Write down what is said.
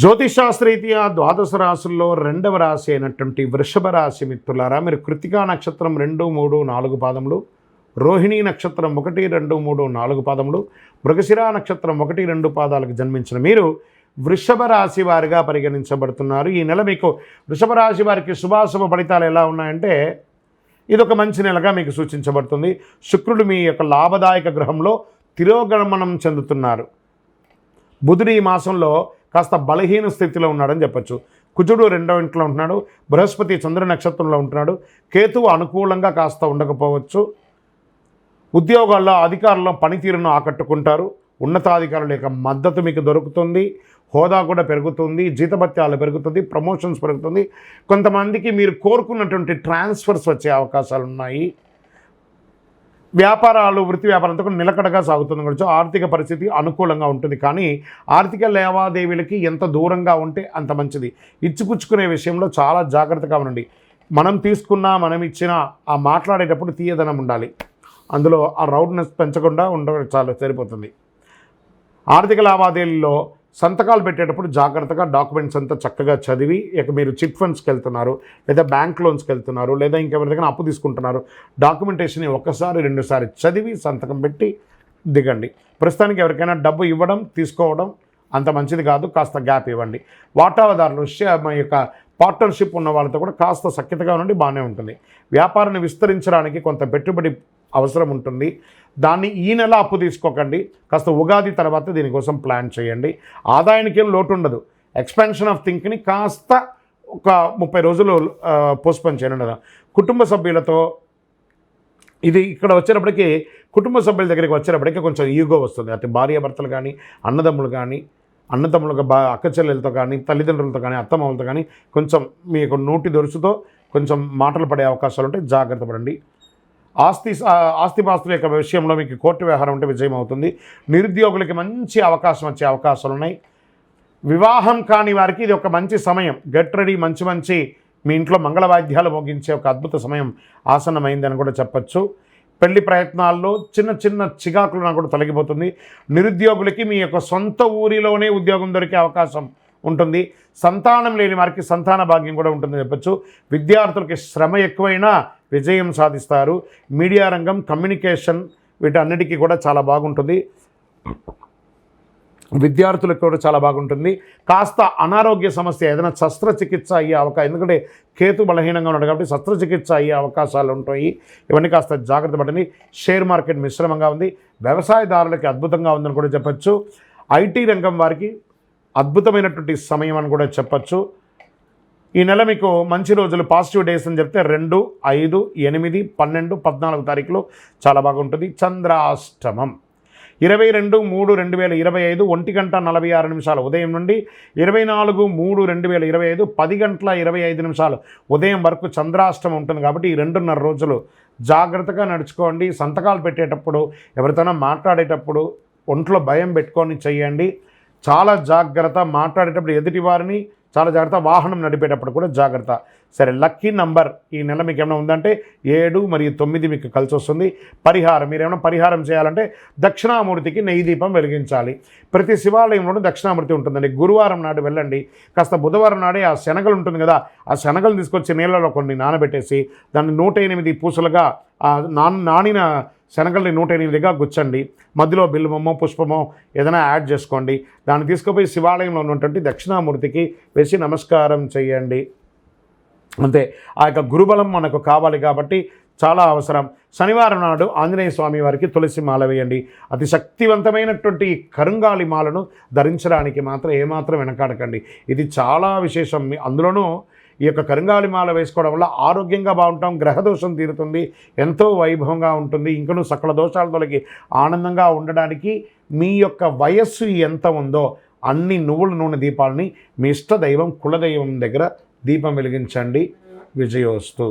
జ్యోతిషాస్త్రీతీయ ద్వాదశ రాశుల్లో రెండవ రాశి అయినటువంటి వృషభ రాశి మిత్రులారా మీరు కృతికా నక్షత్రం రెండు మూడు నాలుగు పాదములు రోహిణీ నక్షత్రం ఒకటి రెండు మూడు నాలుగు పాదములు మృగశిరా నక్షత్రం ఒకటి రెండు పాదాలకు జన్మించిన మీరు వృషభ రాశి వారిగా పరిగణించబడుతున్నారు. ఈ నెల మీకు వృషభ రాశి వారికి శుభాశుభ ఫలితాలు ఎలా ఉన్నాయంటే ఇది ఒక మంచి నెలగా మీకు సూచించబడుతుంది. శుక్రుడు మీ యొక్క లాభదాయక గ్రహంలో తిరోగమనం చెందుతున్నారు. బుధుడు ఈ మాసంలో కాస్త బలహీన స్థితిలో ఉన్నాడని చెప్పొచ్చు. కుజుడు రెండవ ఇంట్లో ఉంటున్నాడు. బృహస్పతి చంద్ర నక్షత్రంలో ఉంటున్నాడు. కేతువు అనుకూలంగా కాస్త ఉండకపోవచ్చు. ఉద్యోగాల్లో అధికారుల పనితీరును ఆకట్టుకుంటారు. ఉన్నతాధికారుల యొక్క మద్దతు మీకు దొరుకుతుంది. హోదా కూడా పెరుగుతుంది. జీతభత్యాలు పెరుగుతుంది. ప్రమోషన్స్ పెరుగుతుంది. కొంతమందికి మీరు కోరుకున్నటువంటి ట్రాన్స్ఫర్స్ వచ్చే అవకాశాలు ఉన్నాయి వ్యాపారాలు వృత్తి వ్యాపారంతో కూడా నిలకడగా సాగుతుంది కొంచెం ఆర్థిక పరిస్థితి అనుకూలంగా ఉంటుంది. కానీ ఆర్థిక లావాదేవీలకి ఎంత దూరంగా ఉంటే అంత మంచిది. ఇచ్చిపుచ్చుకునే విషయంలో చాలా జాగ్రత్తగా ఉండండి. మనం తీసుకున్నా మనం ఇచ్చినా ఆ మాట్లాడేటప్పుడు తీయదనం ఉండాలి. అందులో ఆ రౌడ్నెస్ పెంచకుండా ఉండడం చాలా సరిపోతుంది. ఆర్థిక లావాదేవీల్లో సంతకాలు పెట్టేటప్పుడు జాగ్రత్తగా డాక్యుమెంట్స్ అంతా చక్కగా చదివి ఇక మీరు చిట్ ఫండ్స్కి వెళ్తున్నారు లేదా బ్యాంక్ లోన్స్కి వెళ్తున్నారు లేదా ఇంకెవరిదైనా అప్పు తీసుకుంటున్నారు డాక్యుమెంటేషన్ని ఒకసారి రెండుసారి చదివి సంతకం పెట్టి దిగండి. ప్రస్తుతానికి ఎవరికైనా డబ్బు ఇవ్వడం తీసుకోవడం అంత మంచిది కాదు కాస్త గ్యాప్ ఇవ్వండి. వాటాదారులు మా యొక్క పార్ట్నర్షిప్ ఉన్న వాళ్ళతో కూడా కాస్త సఖ్యతగా ఉండి బాగానే ఉంటుంది. వ్యాపారాన్ని విస్తరించడానికి కొంత పెట్టుబడి అవసరం ఉంటుంది. దాన్ని ఈ నెల అప్పు తీసుకోకండి. కాస్త ఉగాది తర్వాత దీనికోసం ప్లాన్ చేయండి. ఆదాయానికి ఏం లోటు ఉండదు ఎక్స్పెన్షన్ ఆఫ్ థింక్ని కాస్త ఒక ముప్పై రోజులు పోస్ట్పోన్ చేయండి కుటుంబ సభ్యులతో ఇది ఇక్కడ వచ్చేటప్పటికి కుటుంబ సభ్యుల దగ్గరికి వచ్చేటప్పటికి కొంచెం ఈగో వస్తుంది. అంటే భార్యాభర్తలు కానీ అన్నదమ్ములు కానీ అన్నదమ్ములకు బా అక్క చెల్లెలతో కానీ తల్లిదండ్రులతో కానీ అత్తమామలతో కానీ కొంచెం మీకు నోటి దొరుసుతో కొంచెం మాటలు పడే అవకాశాలు ఉంటాయి జాగ్రత్త పడండి. ఆస్తి ఆస్తిపాస్తుల యొక్క విషయంలో మీకు కోర్టు వ్యవహారం ఉంటే విజయం అవుతుంది నిరుద్యోగులకి మంచి అవకాశం వచ్చే అవకాశాలు ఉన్నాయి. వివాహం కాని వారికి ఇది ఒక మంచి సమయం. గెట్ రెడీ మంచి మంచి మీ ఇంట్లో మంగళ వాయిద్యాలు మోగించే ఒక అద్భుత సమయం ఆసన్నమైందని కూడా చెప్పచ్చు. పెళ్ళి ప్రయత్నాల్లో చిన్న చిన్న చికాకులు నాకు కూడా తొలగిపోతుంది. నిరుద్యోగులకి మీ యొక్క సొంత ఊరిలోనే ఉద్యోగం దొరికే అవకాశం ఉంటుంది. సంతానం లేని వారికి సంతాన భాగ్యం కూడా ఉంటుందని చెప్పచ్చు. విద్యార్థులకి శ్రమ ఎక్కువైనా విజయం సాధిస్తారు. మీడియా రంగం కమ్యూనికేషన్ వీటన్నిటికీ కూడా చాలా బాగుంటుంది. విద్యార్థులకు కూడా చాలా బాగుంటుంది. కాస్త అనారోగ్య సమస్య ఏదైనా శస్త్రచికిత్స అయ్యే అవకాశం ఎందుకంటే కేతు బలహీనంగా ఉన్నాడు కాబట్టి శస్త్రచికిత్స అయ్యే అవకాశాలు ఉంటాయి. ఇవన్నీ కాస్త జాగ్రత్త పడండి. షేర్ మార్కెట్ మిశ్రమంగా ఉంది. వ్యవసాయదారులకి అద్భుతంగా ఉందని కూడా చెప్పచ్చు. ఐటీ రంగం వారికి అద్భుతమైనటువంటి సమయం అని కూడా చెప్పచ్చు. ఈ నెల మీకు మంచి రోజులు పాజిటివ్ డేస్ అని చెప్తే రెండు ఐదు ఎనిమిది పన్నెండు పద్నాలుగు తారీఖులో చాలా బాగుంటుంది. చంద్రాష్టమం. ఇరవై రెండు మూడు రెండు వేల ఇరవై ఐదు ఒంటి గంట నలభై ఆరు నిమిషాలు ఉదయం నుండి ఇరవై నాలుగు మూడు రెండు వేల ఇరవై ఐదు పది గంటల ఇరవై ఐదు నిమిషాలు ఉదయం వరకు చంద్రాష్టమం ఉంటుంది కాబట్టి ఈ రెండున్నర రోజులు జాగ్రత్తగా నడుచుకోండి. సంతకాలు పెట్టేటప్పుడు ఎవరితోనో మాట్లాడేటప్పుడు ఒంట్లో భయం పెట్టుకొని చేయండి. చాలా జాగ్రత్త మాట్లాడేటప్పుడు ఎదుటి వారిని చాలా జాగ్రత్త. వాహనం నడిపేటప్పుడు కూడా జాగ్రత్త. సరే లక్కీ నంబర్ ఈ నెల మీకు ఏమైనా ఉందంటే ఏడు మరియు తొమ్మిది మీకు కలిసి వస్తుంది. పరిహారం మీరు ఏమైనా పరిహారం చేయాలంటే దక్షిణామూర్తికి నెయ్యి దీపం వెలిగించాలి. ప్రతి శివాలయంలోనూ దక్షిణామూర్తి ఉంటుందండి. గురువారం నాడు వెళ్ళండి. కాస్త బుధవారం నాడే ఆ శనగలు ఉంటుంది కదా ఆ శనగలు తీసుకొచ్చి నీళ్ళలో కొన్ని నానబెట్టేసి దాన్ని నూట ఎనిమిది పూసలుగా నానిన శనగల్ని నూట ఎనిమిదిగా గుచ్చండి. మధ్యలో బిల్వమో పుష్పమో ఏదైనా యాడ్ చేసుకోండి. దాన్ని తీసుకుపోయి శివాలయంలో ఉన్నటువంటి దక్షిణామూర్తికి వేసి నమస్కారం చేయండి అంతే. ఆ యొక్క గురుబలం మనకు కావాలి కాబట్టి చాలా అవసరం. శనివారం నాడు ఆంజనేయ స్వామి వారికి తులసి మాల వేయండి. అతి శక్తివంతమైనటువంటి కరుంగాలి మాలను ధరించడానికి మాత్రం ఏమాత్రం వెనకాడకండి. ఇది చాలా విశేషం. అందులోనూ ఈ యొక్క కరుంగాలి మాల వేసుకోవడం వల్ల ఆరోగ్యంగా బాగుంటాం గ్రహదోషం తీరుతుంది ఎంతో వైభవంగా ఉంటుంది. ఇంకనూ సకల దోషాల తొలగి ఆనందంగా ఉండడానికి మీ యొక్క వయస్సు ఎంత ఉందో అన్ని నువ్వుల నూనె దీపాలని మీ ఇష్ట దైవం కులదైవం దగ్గర దీపం వెలిగించండి. విజయోస్తు.